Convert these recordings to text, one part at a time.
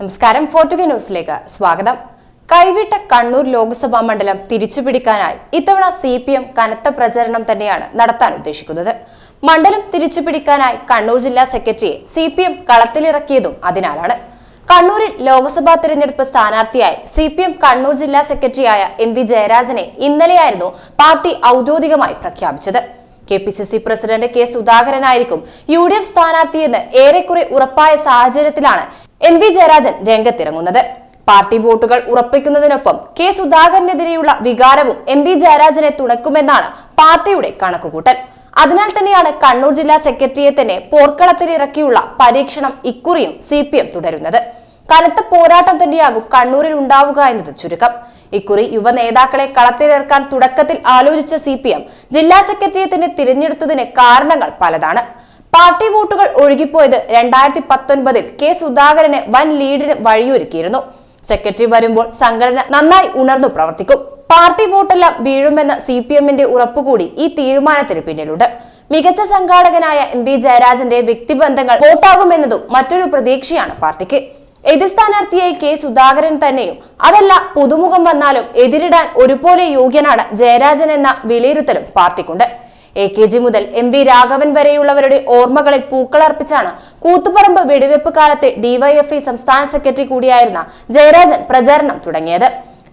നമസ്കാരം ഫോർട്ടുഗ ന്യൂസിലേക്ക് സ്വാഗതം. കൈവിട്ട കണ്ണൂർ ലോക്സഭാ മണ്ഡലം തിരിച്ചുപിടിക്കാനായി ഇത്തവണ സി പി എം കനത്ത പ്രചരണം തന്നെയാണ് നടത്താൻ ഉദ്ദേശിക്കുന്നത്. മണ്ഡലം തിരിച്ചുപിടിക്കാനായി കണ്ണൂർ ജില്ലാ സെക്രട്ടറിയെ സി പി എം കളത്തിലിറക്കിയതും അതിനാലാണ്. കണ്ണൂരിൽ ലോക്സഭാ തിരഞ്ഞെടുപ്പ് സ്ഥാനാർത്ഥിയായി സി പി എം കണ്ണൂർ ജില്ലാ സെക്രട്ടറിയായ എം വി ജയരാജനെ ഇന്നലെയായിരുന്നു പാർട്ടി ഔദ്യോഗികമായി പ്രഖ്യാപിച്ചത്. K P C C president K സുധാകരനായിരിക്കും U D F സ്ഥാനാർത്ഥിയെന്ന് ഏറെക്കുറെ ഉറപ്പായ സാഹചര്യത്തിലാണ് എം വി ജയരാജൻ രംഗത്തിറങ്ങുന്നത്. പാർട്ടി വോട്ടുകൾ ഉറപ്പിക്കുന്നതിനൊപ്പം കെ സുധാകരനെതിരെയുള്ള വികാരവും എം വി ജയരാജനെ തുണക്കുമെന്നാണ് പാർട്ടിയുടെ കണക്കുകൂട്ടൽ. അതിനാൽ തന്നെയാണ് കണ്ണൂർ ജില്ലാ സെക്രട്ടറിയെ തന്നെ പോർക്കളത്തിലിറക്കിയുള്ള പരീക്ഷണം ഇക്കുറിയും സി പി എം തുടരുന്നത്. കനത്ത പോരാട്ടം തന്നെയാകും കണ്ണൂരിൽ ഉണ്ടാവുക എന്നത് ചുരുക്കം. ഇക്കുറി യുവ നേതാക്കളെ കളത്തിലിറക്കാൻ തുടക്കത്തിൽ ആലോചിച്ച സി പി എം ജില്ലാ സെക്രട്ടറിയെ തന്നെ തിരഞ്ഞെടുത്തതിന് കാരണങ്ങൾ പലതാണ്. പാർട്ടി വോട്ടുകൾ ഒഴുകിപ്പോയത് രണ്ടായിരത്തി പത്തൊൻപതിൽ കെ സുധാകരന് വൻ ലീഡിന് വഴിയൊരുക്കിയിരുന്നു. സെക്രട്ടറി വരുമ്പോൾ സംഘടന നന്നായി ഉണർന്നു പ്രവർത്തിക്കും. പാർട്ടി വോട്ടെല്ലാം വീഴുമെന്ന സി പി എമ്മിന്റെ ഉറപ്പുകൂടി ഈ തീരുമാനത്തിന് പിന്നിലുണ്ട്. മികച്ച സംഘാടകനായ എം പി ജയരാജന്റെ വ്യക്തിബന്ധങ്ങൾ വോട്ടാകുമെന്നതും മറ്റൊരു പ്രതീക്ഷയാണ് പാർട്ടിക്ക്. എതിർ സ്ഥാനാർത്ഥിയായി കെ സുധാകരൻ തന്നെയും അതല്ല പുതുമുഖം വന്നാലും എതിരിടാൻ ഒരുപോലെ യോഗ്യനാണ് ജയരാജൻ എന്ന വിലയിരുത്തലും പാർട്ടിക്കുണ്ട്. എ കെ ജി മുതൽ എം വി രാഘവൻ വരെയുള്ളവരുടെ ഓർമ്മകളിൽ പൂക്കളർപ്പിച്ചാണ് കൂത്തുപറമ്പ് വെടിവെപ്പ് കാലത്തെ ഡിവൈഎഫ്ഐ സംസ്ഥാന സെക്രട്ടറി കൂടിയായിരുന്ന ജയരാജൻ പ്രചാരണം തുടങ്ങിയത്.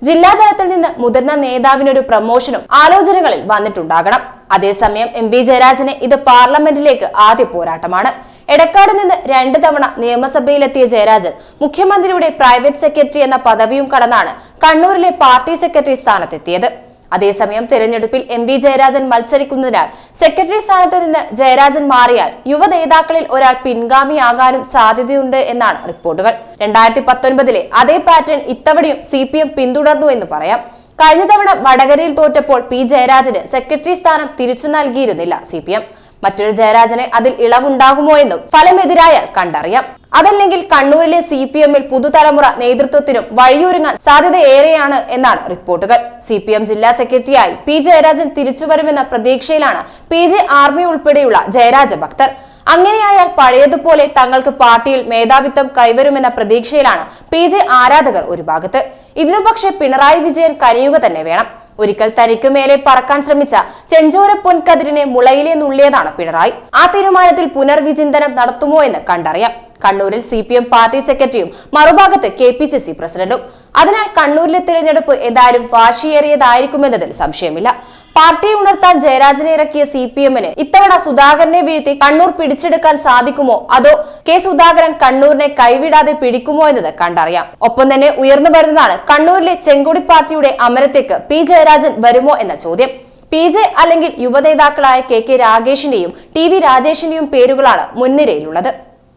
ജില്ലാതലത്തിൽ നിന്ന് മുതിർന്ന നേതാവിനൊരു പ്രമോഷനും ആലോചനകളിൽ വന്നിട്ടുണ്ടാകണം. അതേസമയം എം വി ജയരാജന് ഇത് പാർലമെന്റിലേക്ക് ആദ്യ പോരാട്ടമാണ്. എടക്കാട് നിന്ന് രണ്ട് തവണ നിയമസഭയിലെത്തിയ ജയരാജൻ മുഖ്യമന്ത്രിയുടെ പ്രൈവറ്റ് സെക്രട്ടറി എന്ന പദവിയും കടന്നാണ് കണ്ണൂരിലെ പാർട്ടി സെക്രട്ടറി സ്ഥാനത്തെത്തിയത്. അതേസമയം തെരഞ്ഞെടുപ്പിൽ എം വി ജയരാജൻ മത്സരിക്കുന്നതിനാൽ സെക്രട്ടറി സ്ഥാനത്ത് നിന്ന് ജയരാജൻ മാറിയാൽ യുവ നേതാക്കളിൽ ഒരാൾ പിൻഗാമിയാകാനും സാധ്യതയുണ്ട് എന്നാണ് റിപ്പോർട്ടുകൾ. രണ്ടായിരത്തി പത്തൊൻപതിലെ അതേ പാറ്റേൺ ഇത്തവണയും സി പി എം പിന്തുടർന്നു എന്ന് പറയാം. കഴിഞ്ഞ തവണ വടകരയിൽ തോറ്റപ്പോൾ പി ജയരാജന് സെക്രട്ടറി സ്ഥാനം തിരിച്ചു നൽകിയിരുന്നില്ല സി പി എം മറ്റൊരു ജയരാജന് അതിൽ ഇളവുണ്ടാകുമോ എന്നും ഫലമെതിരായാൽ കണ്ടറിയാം. അതല്ലെങ്കിൽ കണ്ണൂരിലെ സി പി എമ്മിൽ പുതുതലമുറ നേതൃത്വത്തിനും വഴിയൊരുങ്ങാൻ സാധ്യത ഏറെയാണ് എന്നാണ് റിപ്പോർട്ടുകൾ. സി പി എം ജില്ലാ സെക്രട്ടറിയായി പി ജയരാജൻ തിരിച്ചുവരുമെന്ന പ്രതീക്ഷയിലാണ് പി ജെ ആർമി ഉൾപ്പെടെയുള്ള ജയരാജ ഭക്തർ. അങ്ങനെയായാൽ പഴയതുപോലെ തങ്ങൾക്ക് പാർട്ടിയിൽ മേധാവിത്വം കൈവരുമെന്ന പ്രതീക്ഷയിലാണ് പി ജെ ആരാധകർ ഒരു ഭാഗത്ത്. ഇതിനു പക്ഷേ പിണറായി വിജയൻ കനിയുക തന്നെ വേണം. ഒരിക്കൽ തനിക്ക് മേലെ പറക്കാൻ ശ്രമിച്ച ചെഞ്ചോര പൊൻകതിരിനെ മുളയിലെ നുള്ളിയതാണ് പിണറായി. ആ തീരുമാനത്തിൽ പുനർവിചിന്തനം നടത്തുമോ എന്ന് കണ്ടറിയാം. കണ്ണൂരിൽ സി പി എം പാർട്ടി സെക്രട്ടറിയും മറുഭാഗത്ത് കെ പി സി സി പ്രസിഡന്റും. അതിനാൽ കണ്ണൂരിലെ തിരഞ്ഞെടുപ്പ് ഏതായാലും വാശിയേറിയതായിരിക്കുമെന്നതിൽ സംശയമില്ല. പാർട്ടിയെ ഉണർത്താൻ ജയരാജനെ ഇറക്കിയ സി പി എമ്മിന് ഇത്തവണ സുധാകരനെ വീഴ്ത്തി കണ്ണൂർ പിടിച്ചെടുക്കാൻ സാധിക്കുമോ? അതോ കെ സുധാകരൻ കണ്ണൂരിനെ കൈവിടാതെ പിടിക്കുമോ എന്നത് കണ്ടറിയാം. ഒപ്പം തന്നെ ഉയർന്നു വരുന്നതാണ് കണ്ണൂരിലെ ചെങ്കുടി പാർട്ടിയുടെ അമരത്തേക്ക് പി ജയരാജൻ വരുമോ എന്ന ചോദ്യം. പി ജെ അല്ലെങ്കിൽ യുവനേതാക്കളായ കെ കെ രാഗേഷിന്റെയും ടി വി രാജേഷിന്റെയും പേരുകളാണ് മുൻനിരയിലുള്ളത്.